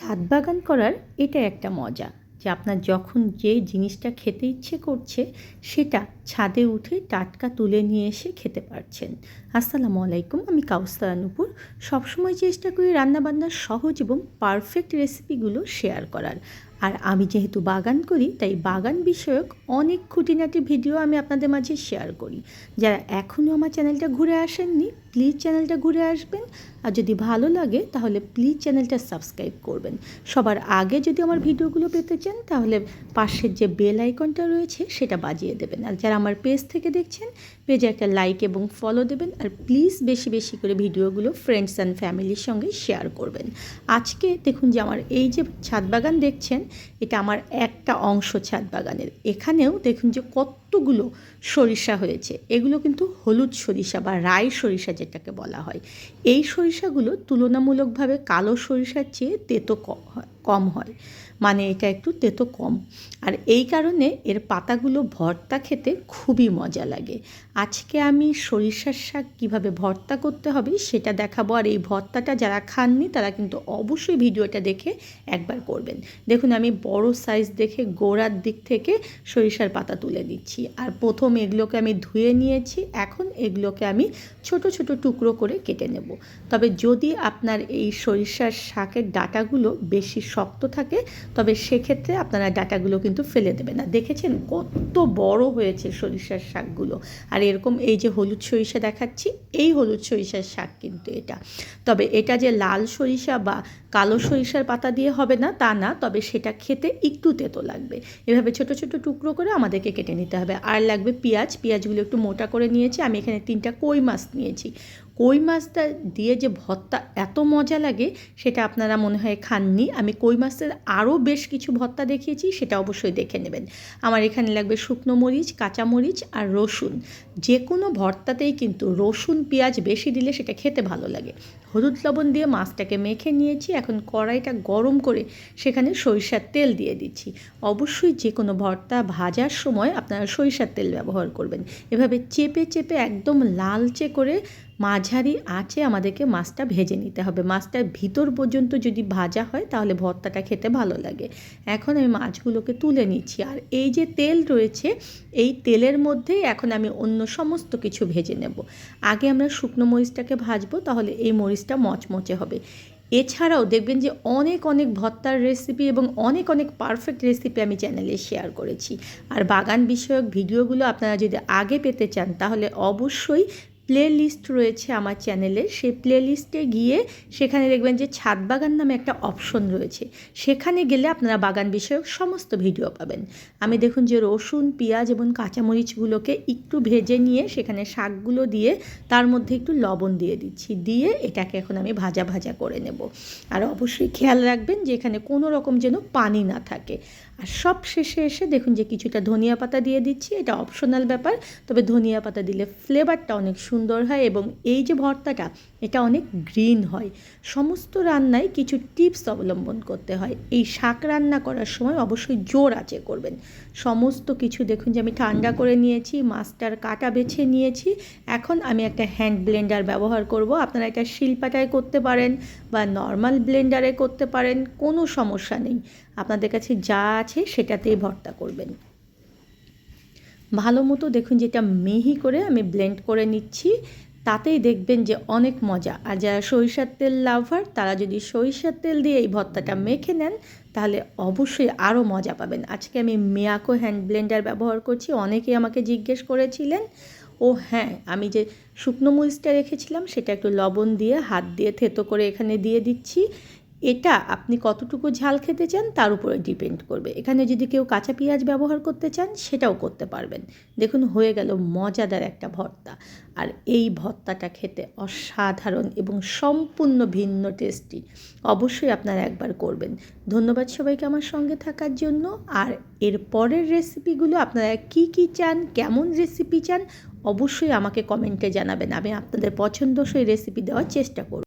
ছাদ বাগান করার এটা একটা মজা যে আপনার যখন যে জিনিসটা খেতে ইচ্ছে করছে, সেটা ছাদে উঠে টাটকা তুলে নিয়ে এসে খেতে পারছেন। আসসালামু আলাইকুম, আমি কাউসারা নুপুর সবসময় চেষ্টা করি রান্নাবান্নার সহজ এবং পারফেক্ট রেসিপিগুলো শেয়ার করার। আর আমি যেহেতু বাগান করি, তাই বাগান বিষয়ক অনেক খুঁটিনাটি ভিডিও আমি আপনাদের মাঝে শেয়ার করি। যারা এখনও আমার চ্যানেলটা ঘুরে আসেননি প্লিজ চ্যানেলটা ঘুরে আসবেন। আর যদি ভালো লাগে, তাহলে প্লিজ চ্যানেলটা সাবস্ক্রাইব করবেন। সবার আগে যদি আমার ভিডিওগুলো পেতে চান, তাহলে পাশের যে বেল আইকনটা রয়েছে, সেটা বাজিয়ে দেবেন। আর যারা আমার পেজ থেকে দেখছেন পেজে একটা লাইক এবং ফলো দেবেন। আর প্লিজ বেশি বেশি করে ভিডিওগুলো ফ্রেন্ডস অ্যান্ড ফ্যামিলির সঙ্গে শেয়ার করবেন। আজকে দেখুন যে আমার এই যে ছাদ বাগান দেখছেন এটা আমার একটা অংশ ছাদ বাগানের। এখানেও দেখুন যে কতগুলো সরিষা হয়েছে। এগুলো কিন্তু হলুদ সরিষা বা রাই সরিষা যেটাকে বলা হয়। এই সরিষাগুলো তুলনামূলকভাবে কালো সরিষার চেয়ে তেতো কম হয়। মানে এটা একটু তেতো কম। আর এই কারণে এর পাতাগুলো ভর্তা খেতে খুবই মজা লাগে। আজকে আমি সরিষার শাক কীভাবে ভর্তা করতে হবে সেটা দেখাবো। আর এই ভর্তাটা যারা খাননি তারা কিন্তু অবশ্যই ভিডিওটা দেখে একবার করবেন। দেখুন, আমি বড় সাইজ দেখে গোড়ার দিক থেকে সরিষার পাতা তুলে দিচ্ছি। আর প্রথম এগুলোকে আমি ধুয়ে নিয়েছি, এখন এগুলোকে আমি ছোট ছোট টুকরো করে কেটে নেব। তবে যদি আপনার এই সরিষার শাকের ডাটাগুলো বেশি শক্ত থাকে তবে সেক্ষেত্রে আপনারা ডাটাগুলো কিন্তু ফেলে দেবেন। না দেখেছেন কত বড় হয়েছে সরিষার শাকগুলো? আর এরকম এই যে হলুদ সরিষা দেখাচ্ছি, এই হলুদ সরিষার শাক কিন্তু এটা। তবে এটা যে লাল সরিষা বা কালো সরিষার পাতা দিয়ে হবে না, তা না, তবে সেটা খেতে একটু তেতো লাগবে। এভাবে ছোট ছোট টুকরো করে আমাদেরকে কেটে নিতে হবে। আর লাগবে পেঁয়াজ, পেঁয়াজগুলো একটু মোটা করে নিয়েছি। আমি এখানে তিনটা কই মাছ নিয়েছি। কই মাছটা দিয়ে যে ভর্তা এত মজা লাগে, সেটা আপনারা মনে হয় খাননি। আমি কই মাছের আরও বেশ কিছু ভর্তা দেখিয়েছি, সেটা অবশ্যই দেখে নেবেন। আমার এখানে লাগবে শুকনো মরিচ, কাঁচা মরিচ আর রসুন। যে কোনো ভর্তাতেই কিন্তু রসুন, পেঁয়াজ বেশি দিলে সেটা খেতে ভালো লাগে। হলুদ লবণ দিয়ে মাছটাকে মেখে নিয়েছি, এখন কড়াইটা গরম করে সেখানে সরিষার তেল দিয়ে দিচ্ছি। অবশ্যই যে কোনো ভর্তা ভাজার সময় আপনারা সরিষার তেল ব্যবহার করবেন। এভাবে চেপে চেপে একদম লালচে করে মাঝারি আঁচে আমাদেরকে মাছটা ভেজে নিতে হবে। মাছটার ভিতর পর্যন্ত যদি ভাজা হয়, তাহলে ভর্তাটা খেতে ভালো লাগে। এখন আমি মাছগুলোকে তুলে নিচ্ছি। আর এই যে তেল রয়েছে, এই তেলের মধ্যেই এখন আমি অন্য সমস্ত কিছু ভেজে নেব। আগে আমরা শুকনো মরিচটাকে ভাজবো, তাহলে এই মরিচটা মচমচে হবে। এছাড়াও দেখবেন যে অনেক অনেক ভর্তার রেসিপি এবং অনেক অনেক পারফেক্ট রেসিপি আমি চ্যানেলে শেয়ার করেছি। আর বাগান বিষয়ক ভিডিওগুলো আপনারা যদি আগে পেতে চান, তাহলে অবশ্যই প্লে লিস্ট রয়েছে আমার চ্যানেলে সেই প্লে লিস্টে গিয়ে সেখানে দেখবেন যে ছাদ বাগান নামে একটা অপশন রয়েছে। সেখানে গেলে আপনারা বাগান বিষয়ক সমস্ত ভিডিও পাবেন। আমি দেখুন যে রসুন, পেঁয়াজ এবং কাঁচামরিচগুলোকে একটু ভেজে নিয়ে সেখানে শাকগুলো দিয়ে তার মধ্যে একটু লবণ দিয়ে দিচ্ছি। দিয়ে এটাকে এখন আমি ভাজা ভাজা করে নেব। আর অবশ্যই খেয়াল রাখবেন যে এখানে কোনো রকম যেন পানি না থাকে। আর সব শেষে এসে দেখুন যে কিছুটা ধনিয়া পাতা দিয়ে দিচ্ছি। এটা অপশনাল ব্যাপার। তবে ধনিয়া পাতা দিলে ফ্লেভারটা অনেক সুন্দর হয় এবং এই যে ভর্তাটা, এটা অনেক গ্রিন হয়। সমস্ত রান্নায় কিছু টিপস অবলম্বন করতে হয়। এই শাক রান্না করার সময় অবশ্যই জোর আছে করবেন। সমস্ত কিছু দেখুন যে আমি ঠান্ডা করে নিয়েছি, মাছটার কাটা বেছে নিয়েছি। এখন আমি একটা হ্যান্ড ব্লেন্ডার ব্যবহার করব। আপনারা এটা শিলপাটায় করতে পারেন বা নর্মাল ব্লেন্ডারে করতে পারেন, কোনো সমস্যা নেই। আপনাদের কাছে যা আছে সেটাতেই ভর্তা করবেন। ভালো মতো দেখুন যেটা মিহি করে আমি ব্লেন্ড করে নিচ্ছি, তাতেই দেখবেন যে অনেক মজা। আর যারা সরিষার তেল লাভার তারা যদি সরিষার তেল দিয়ে এই ভর্তাটা মেখে নেন, তাহলে অবশ্যই আরও মজা পাবেন। আজকে আমি মিয়াকো হ্যান্ড ব্লেন্ডার ব্যবহার করছি, অনেকেই আমাকে জিজ্ঞেস করেছিলেন, ও হ্যাঁ আমি যে শুকনো মরিচটা রেখেছিলাম, সেটা একটু লবণ দিয়ে, হাত দিয়ে থেতো করে এখানে দিয়ে দিচ্ছি। এটা আপনি কতটুকু ঝাল খেতে চান তার উপরে ডিপেন্ড করবে। এখানে যদি কেউ কাঁচা পেঁয়াজ ব্যবহার করতে চান, সেটাও করতে পারবেন। দেখুন, হয়ে গেল মজাদার একটা ভর্তা। আর এই ভর্তাটা খেতে অসাধারণ এবং সম্পূর্ণ ভিন্ন টেস্টি। অবশ্যই আপনারা একবার করবেন। ধন্যবাদ সবাইকে আমার সঙ্গে থাকার জন্য। আর এর পরের রেসিপিগুলো আপনারা কি কি চান, কেমন রেসিপি চান, অবশ্যই আমাকে কমেন্টে জানাবেন। আমি আপনাদের পছন্দসই রেসিপি দেওয়ার চেষ্টা করব।